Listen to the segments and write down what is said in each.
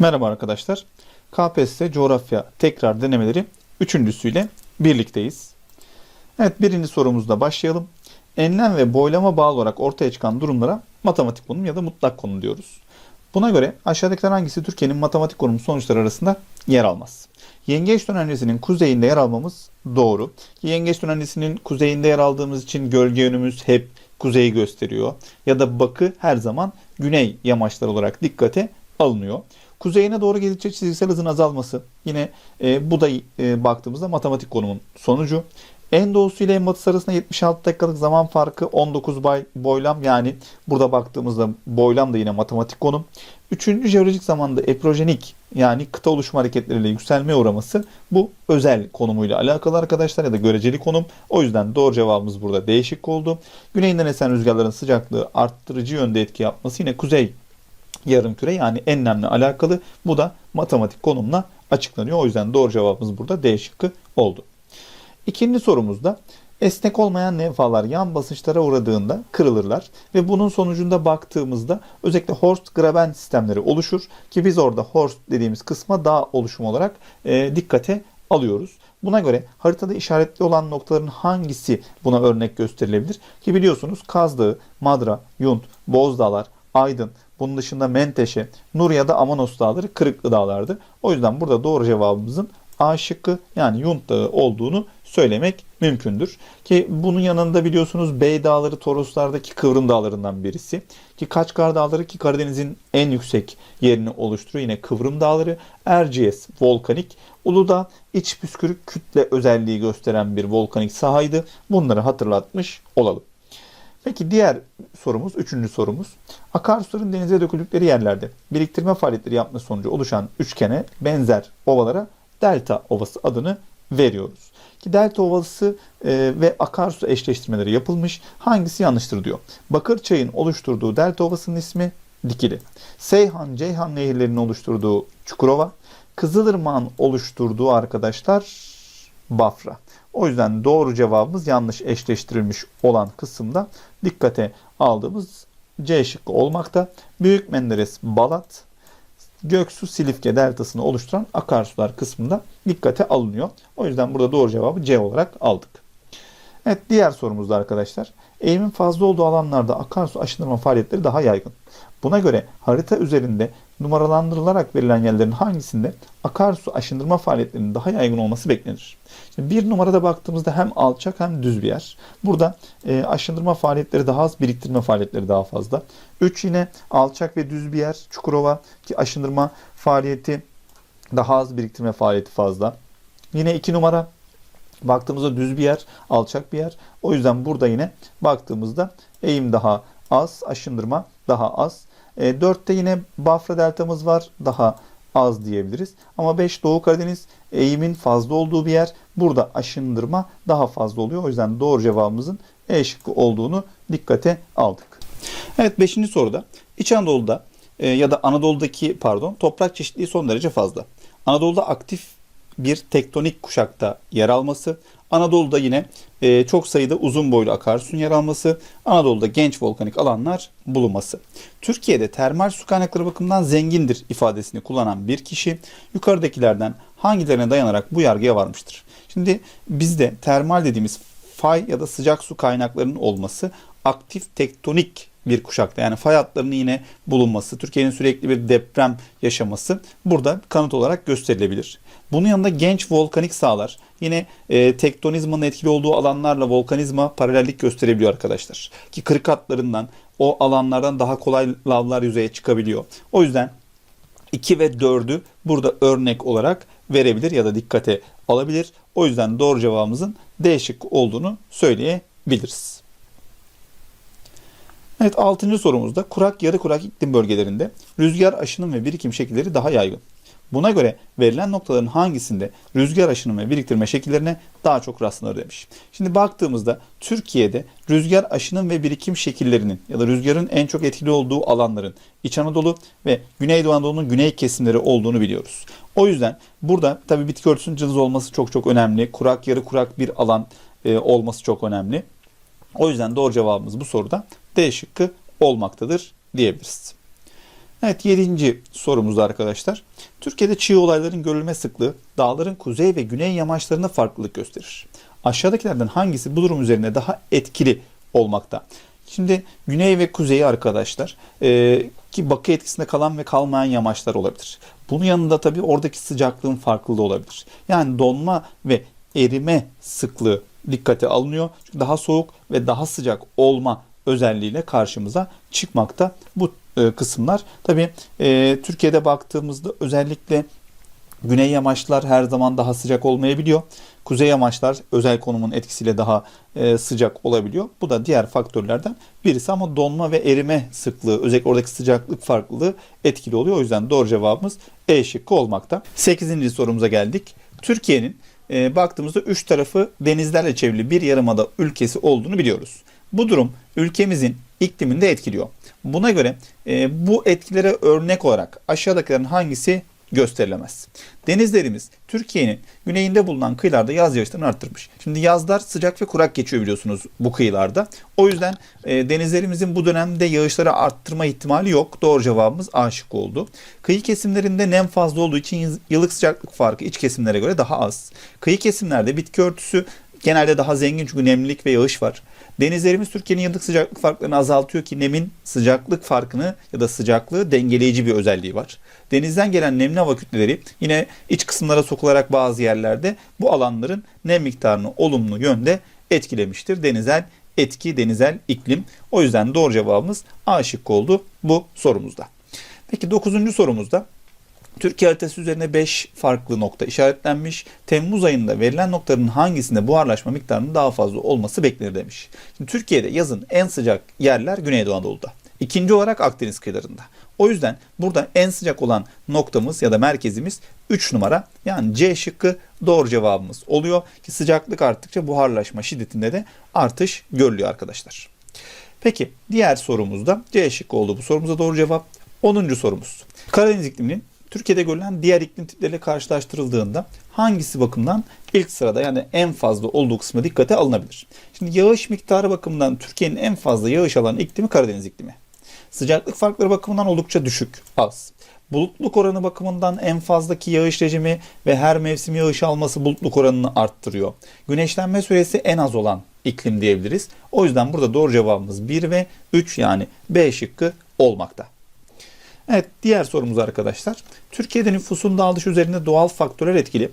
Merhaba arkadaşlar. KPSS coğrafya tekrar denemeleri üçüncüsüyle birlikteyiz. Evet birinci sorumuzda başlayalım. Enlem ve boylama bağlı olarak ortaya çıkan durumlara matematik konum ya da mutlak konum diyoruz. Buna göre aşağıdakiler hangisi Türkiye'nin matematik konum sonuçları arasında yer almaz? Yengeç dönencesinin kuzeyinde yer almamız doğru. Yengeç dönencesinin kuzeyinde yer aldığımız için gölge yönümüz hep kuzeyi gösteriyor. Ya da bakı her zaman güney yamaçlar olarak dikkate alınıyor. Kuzeyine doğru geldikçe çizgisel hızın azalması. Yine e, bu da e, baktığımızda matematik konumun sonucu. En doğusu ile en batısı arasında 76 dakikalık zaman farkı 19 bay, boylam yani burada baktığımızda boylam da yine matematik konum. Üçüncü jeolojik zamanda eprojenik yani kıta oluşma hareketleriyle yükselmeye uğraması bu özel konumuyla alakalı arkadaşlar ya da göreceli konum. O yüzden doğru cevabımız burada değişik oldu. Güneyinden esen rüzgarların sıcaklığı arttırıcı yönde etki yapması yine kuzey yarım küre yani enlemle alakalı. Bu da matematik konumla açıklanıyor. O yüzden doğru cevabımız burada D şıkkı oldu. İkinci sorumuzda esnek olmayan levhalar yan basınçlara uğradığında kırılırlar ve bunun sonucunda baktığımızda özellikle Horst-Graben sistemleri oluşur ki biz orada Horst dediğimiz kısma dağ oluşumu olarak e, dikkate alıyoruz. Buna göre haritada işaretli olan noktaların hangisi buna örnek gösterilebilir? Ki biliyorsunuz Kaz Dağı, Madra, Yunt, Bozdağlar, Aydın, bunun dışında Menteşe, Nur ya da Amanos dağları Kırıklı dağlardı. O yüzden burada doğru cevabımızın A şıkkı yani Yunt Dağı olduğunu söylemek mümkündür. Ki bunun yanında biliyorsunuz Bey Dağları Toroslardaki kıvrım dağlarından birisi. Ki Kaçkar Dağları ki Karadeniz'in en yüksek yerini oluşturuyor. Yine kıvrım dağları. Erciyes volkanik. Uludağ iç püskürük kütle özelliği gösteren bir volkanik sahaydı. Bunları hatırlatmış olalım. Peki diğer sorumuz, üçüncü sorumuz. Akarsuların denize döküldükleri yerlerde biriktirme faaliyetleri yapması sonucu oluşan üçgene benzer ovalara delta ovası adını veriyoruz. Ki delta ovası e, ve akarsu eşleştirmeleri yapılmış. Hangisi yanlıştır diyor. Bakırçay'ın oluşturduğu delta ovasının ismi Dikili. Seyhan, Ceyhan nehirlerinin oluşturduğu Çukurova. Kızılırmak'ın oluşturduğu arkadaşlar Bafra. O yüzden doğru cevabımız yanlış eşleştirilmiş olan kısımda dikkate aldığımız C şıkkı olmakta. Büyük Menderes Balat, Göksu Silifke deltasını oluşturan akarsular kısmında dikkate alınıyor. O yüzden burada doğru cevabı C olarak aldık. Evet diğer sorumuzda arkadaşlar. Eğimin fazla olduğu alanlarda akarsu aşındırma faaliyetleri daha yaygın. Buna göre harita üzerinde numaralandırılarak verilen yerlerin hangisinde akarsu aşındırma faaliyetlerinin daha yaygın olması beklenir? Şimdi bir numarada baktığımızda hem alçak hem düz bir yer. Burada e, aşındırma faaliyetleri daha az, biriktirme faaliyetleri daha fazla. 3 yine alçak ve düz bir yer. Çukurova ki aşındırma faaliyeti daha az, biriktirme faaliyeti fazla. Yine 2 numara baktığımızda düz bir yer, alçak bir yer. O yüzden burada yine baktığımızda eğim daha az, aşındırma daha az. E, 4'te yine Bafra deltamız var. Daha az diyebiliriz. Ama 5 Doğu Karadeniz eğimin fazla olduğu bir yer. Burada aşındırma daha fazla oluyor. O yüzden doğru cevabımızın E şıkkı olduğunu dikkate aldık. Evet 5. soruda İç Anadolu'da e, ya da Anadolu'daki pardon toprak çeşitliliği son derece fazla. Anadolu'da aktif bir tektonik kuşakta yer alması, Anadolu'da yine e, çok sayıda uzun boylu akarsun yer alması, Anadolu'da genç volkanik alanlar bulunması. Türkiye'de termal su kaynakları bakımından zengindir ifadesini kullanan bir kişi yukarıdakilerden hangilerine dayanarak bu yargıya varmıştır? Şimdi bizde termal dediğimiz fay ya da sıcak su kaynaklarının olması aktif tektonik bir kuşakta yani fay hatlarının yine bulunması, Türkiye'nin sürekli bir deprem yaşaması burada kanıt olarak gösterilebilir. Bunun yanında genç volkanik sahalar yine e, tektonizmanın etkili olduğu alanlarla volkanizma paralellik gösterebiliyor arkadaşlar. Ki kırık hatlarından o alanlardan daha kolay lavlar yüzeye çıkabiliyor. O yüzden 2 ve 4'ü burada örnek olarak verebilir ya da dikkate alabilir. O yüzden doğru cevabımızın D şıkkı olduğunu söyleyebiliriz. Evet 6. sorumuzda kurak yarı kurak iklim bölgelerinde rüzgar aşınım ve birikim şekilleri daha yaygın. Buna göre verilen noktaların hangisinde rüzgar aşınım ve biriktirme şekillerine daha çok rastlanır demiş. Şimdi baktığımızda Türkiye'de rüzgar aşınım ve birikim şekillerinin ya da rüzgarın en çok etkili olduğu alanların İç Anadolu ve Güneydoğu Anadolu'nun güney kesimleri olduğunu biliyoruz. O yüzden burada tabii bitki örtüsünün cılız olması çok çok önemli. Kurak yarı kurak bir alan e, olması çok önemli. O yüzden doğru cevabımız bu soruda D şıkkı olmaktadır diyebiliriz. Evet 7. sorumuzda arkadaşlar. Türkiye'de çığ olayların görülme sıklığı dağların kuzey ve güney yamaçlarında farklılık gösterir. Aşağıdakilerden hangisi bu durum üzerine daha etkili olmakta? Şimdi güney ve kuzeyi arkadaşlar e, ki bakı etkisinde kalan ve kalmayan yamaçlar olabilir. Bunun yanında tabii oradaki sıcaklığın farklılığı olabilir. Yani donma ve erime sıklığı dikkate alınıyor. Daha soğuk ve daha sıcak olma özelliğiyle karşımıza çıkmakta bu e, kısımlar. Tabii e, Türkiye'de baktığımızda özellikle güney yamaçlar her zaman daha sıcak olmayabiliyor. Kuzey yamaçlar özel konumun etkisiyle daha e, sıcak olabiliyor. Bu da diğer faktörlerden birisi ama donma ve erime sıklığı özellikle oradaki sıcaklık farklılığı etkili oluyor. O yüzden doğru cevabımız E şıkkı olmakta. 8. sorumuza geldik. Türkiye'nin e, baktığımızda üç tarafı denizlerle çevrili bir yarımada ülkesi olduğunu biliyoruz. Bu durum ülkemizin iklimini de etkiliyor. Buna göre e, bu etkilere örnek olarak aşağıdakilerin hangisi gösterilemez? Denizlerimiz Türkiye'nin güneyinde bulunan kıyılarda yaz yağışlarını arttırmış. Şimdi yazlar sıcak ve kurak geçiyor biliyorsunuz bu kıyılarda. O yüzden e, denizlerimizin bu dönemde yağışları arttırma ihtimali yok. Doğru cevabımız A şıkkı oldu. Kıyı kesimlerinde nem fazla olduğu için yıllık sıcaklık farkı iç kesimlere göre daha az. Kıyı kesimlerde bitki örtüsü genelde daha zengin çünkü nemlilik ve yağış var. Denizlerimiz Türkiye'nin yıllık sıcaklık farklarını azaltıyor ki nemin sıcaklık farkını ya da sıcaklığı dengeleyici bir özelliği var. Denizden gelen nemli hava kütleleri yine iç kısımlara sokularak bazı yerlerde bu alanların nem miktarını olumlu yönde etkilemiştir. Denizel etki, denizel iklim. O yüzden doğru cevabımız A şıkkı oldu bu sorumuzda. Peki 9. sorumuzda Türkiye haritası üzerine 5 farklı nokta işaretlenmiş. Temmuz ayında verilen noktaların hangisinde buharlaşma miktarının daha fazla olması beklenir demiş. Şimdi Türkiye'de yazın en sıcak yerler Güneydoğu Anadolu'da. İkinci olarak Akdeniz kıyılarında. O yüzden burada en sıcak olan noktamız ya da merkezimiz 3 numara yani C şıkkı doğru cevabımız oluyor ki sıcaklık arttıkça buharlaşma şiddetinde de artış görülüyor arkadaşlar. Peki diğer sorumuzda C şıkkı oldu bu sorumuza doğru cevap. 10. sorumuz. Karadeniz ikliminin Türkiye'de görülen diğer iklim tipleriyle karşılaştırıldığında hangisi bakımdan ilk sırada yani en fazla olduğu kısmı dikkate alınabilir? Şimdi yağış miktarı bakımından Türkiye'nin en fazla yağış alan iklimi Karadeniz iklimi. Sıcaklık farkları bakımından oldukça düşük, az. Bulutluk oranı bakımından en fazlaki yağış rejimi ve her mevsim yağış alması bulutluk oranını arttırıyor. Güneşlenme süresi en az olan iklim diyebiliriz. O yüzden burada doğru cevabımız 1 ve 3 yani B şıkkı olmakta. Evet diğer sorumuz arkadaşlar. Türkiye'de nüfusun dağılış üzerinde doğal faktörler etkili.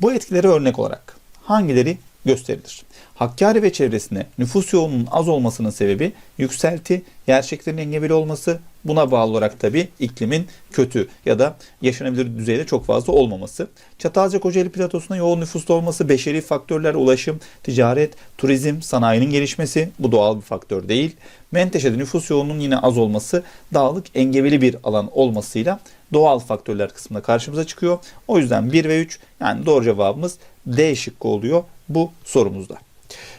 Bu etkileri örnek olarak hangileri gösterilir? Hakkari ve çevresinde nüfus yoğunluğunun az olmasının sebebi yükselti, yer şekillerinin engebeli olması, buna bağlı olarak tabi iklimin kötü ya da yaşanabilir düzeyde çok fazla olmaması. Çatalca Kocaeli platosunda yoğun nüfuslu olması, beşeri faktörler, ulaşım, ticaret, turizm, sanayinin gelişmesi bu doğal bir faktör değil. Menteşe'de nüfus yoğunluğunun yine az olması, dağlık engebeli bir alan olmasıyla doğal faktörler kısmında karşımıza çıkıyor. O yüzden 1 ve 3 yani doğru cevabımız D şıkkı oluyor bu sorumuzda.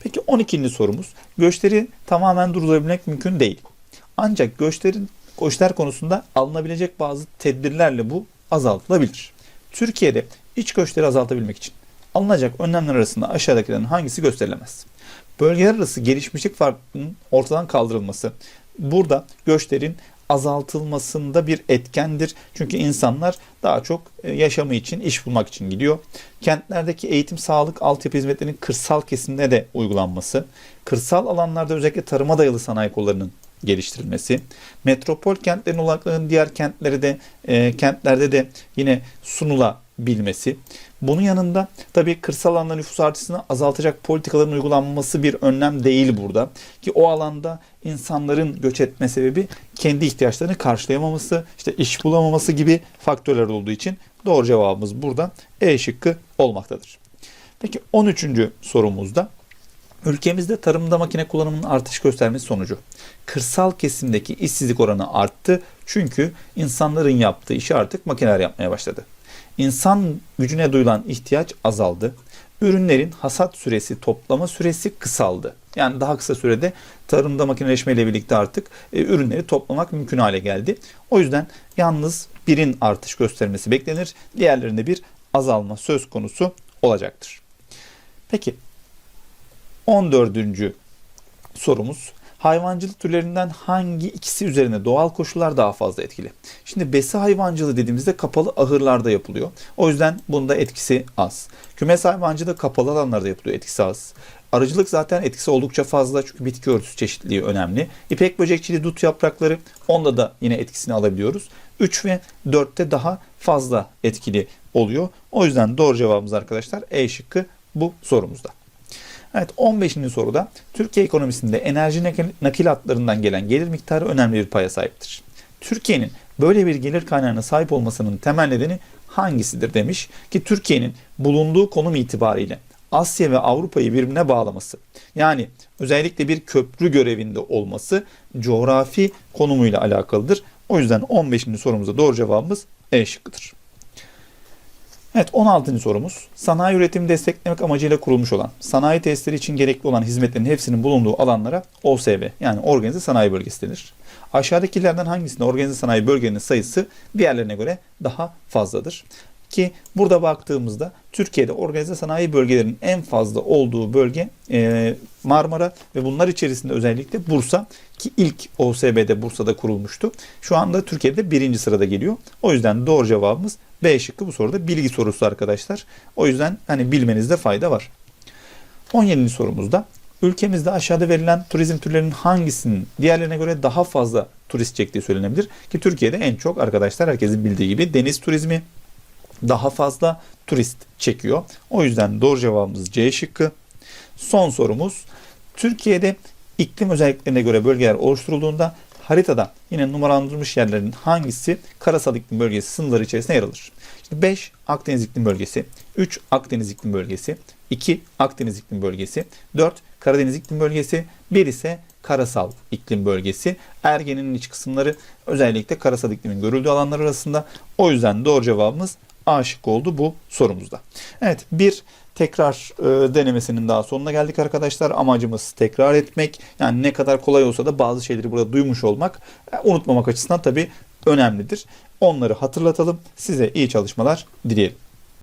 Peki 12. sorumuz. Göçleri tamamen durdurabilmek mümkün değil. Ancak göçlerin göçler konusunda alınabilecek bazı tedbirlerle bu azaltılabilir. Türkiye'de iç göçleri azaltabilmek için alınacak önlemler arasında aşağıdakilerin hangisi gösterilemez? Bölgeler arası gelişmişlik farkının ortadan kaldırılması. Burada göçlerin azaltılmasında bir etkendir. Çünkü insanlar daha çok e, yaşamı için, iş bulmak için gidiyor. Kentlerdeki eğitim, sağlık, altyapı hizmetlerinin kırsal kesimde de uygulanması, kırsal alanlarda özellikle tarıma dayalı sanayi kollarının geliştirilmesi, metropol kentlerin odaklarının diğer kentlere de e, kentlerde de yine sunulabilmesi. Bunun yanında tabii kırsal alanda nüfus artışını azaltacak politikaların uygulanması bir önlem değil burada. Ki o alanda insanların göç etme sebebi kendi ihtiyaçlarını karşılayamaması, işte iş bulamaması gibi faktörler olduğu için doğru cevabımız burada E şıkkı olmaktadır. Peki 13. sorumuzda Ülkemizde tarımda makine kullanımının artış göstermesi sonucu kırsal kesimdeki işsizlik oranı arttı. Çünkü insanların yaptığı işi artık makineler yapmaya başladı. İnsan gücüne duyulan ihtiyaç azaldı. Ürünlerin hasat süresi, toplama süresi kısaldı. Yani daha kısa sürede tarımda makineleşme ile birlikte artık e, ürünleri toplamak mümkün hale geldi. O yüzden yalnız birin artış göstermesi beklenir. Diğerlerinde bir azalma söz konusu olacaktır. Peki 14. sorumuz. Hayvancılık türlerinden hangi ikisi üzerine doğal koşullar daha fazla etkili? Şimdi besi hayvancılığı dediğimizde kapalı ahırlarda yapılıyor. O yüzden bunda etkisi az. Kümes hayvancılığı kapalı alanlarda yapılıyor. Etkisi az. Arıcılık zaten etkisi oldukça fazla çünkü bitki örtüsü çeşitliliği önemli. İpek böcekçiliği, dut yaprakları onda da yine etkisini alabiliyoruz. 3 ve 4'te daha fazla etkili oluyor. O yüzden doğru cevabımız arkadaşlar E şıkkı bu sorumuzda. Evet 15. soruda Türkiye ekonomisinde enerji nakil- nakilatlarından gelen gelir miktarı önemli bir paya sahiptir. Türkiye'nin böyle bir gelir kaynağına sahip olmasının temel nedeni hangisidir demiş ki Türkiye'nin bulunduğu konum itibariyle Asya ve Avrupa'yı birbirine bağlaması yani özellikle bir köprü görevinde olması coğrafi konumuyla alakalıdır. O yüzden 15. sorumuzda doğru cevabımız E şıkkıdır. Evet 16. sorumuz. Sanayi üretimi desteklemek amacıyla kurulmuş olan, sanayi tesisleri için gerekli olan hizmetlerin hepsinin bulunduğu alanlara OSB yani organize sanayi bölgesi denir. Aşağıdakilerden hangisinde organize sanayi bölgelerinin sayısı diğerlerine göre daha fazladır? Ki burada baktığımızda Türkiye'de organize sanayi bölgelerinin en fazla olduğu bölge Marmara ve bunlar içerisinde özellikle Bursa ki ilk OSB'de Bursa'da kurulmuştu. Şu anda Türkiye'de birinci sırada geliyor. O yüzden doğru cevabımız B şıkkı bu soruda bilgi sorusu arkadaşlar. O yüzden hani bilmenizde fayda var. 17. sorumuzda ülkemizde aşağıda verilen turizm türlerinin hangisinin diğerlerine göre daha fazla turist çektiği söylenebilir ki Türkiye'de en çok arkadaşlar herkesin bildiği gibi deniz turizmi daha fazla turist çekiyor. O yüzden doğru cevabımız C şıkkı. Son sorumuz Türkiye'de iklim özelliklerine göre bölgeler oluşturulduğunda haritada yine numaralandırılmış yerlerin hangisi karasal iklim bölgesi sınırları içerisinde yer alır? Şimdi 5 Akdeniz iklim bölgesi, 3 Akdeniz iklim bölgesi, 2 Akdeniz iklim bölgesi, 4 Karadeniz iklim bölgesi, 1 ise karasal iklim bölgesi. Ergen'in iç kısımları özellikle karasal iklimin görüldüğü alanlar arasında. O yüzden doğru cevabımız A şıkkı oldu bu sorumuzda. Evet bir tekrar e, denemesinin daha sonuna geldik arkadaşlar. Amacımız tekrar etmek. Yani ne kadar kolay olsa da bazı şeyleri burada duymuş olmak e, unutmamak açısından tabii önemlidir. Onları hatırlatalım. Size iyi çalışmalar dileyelim.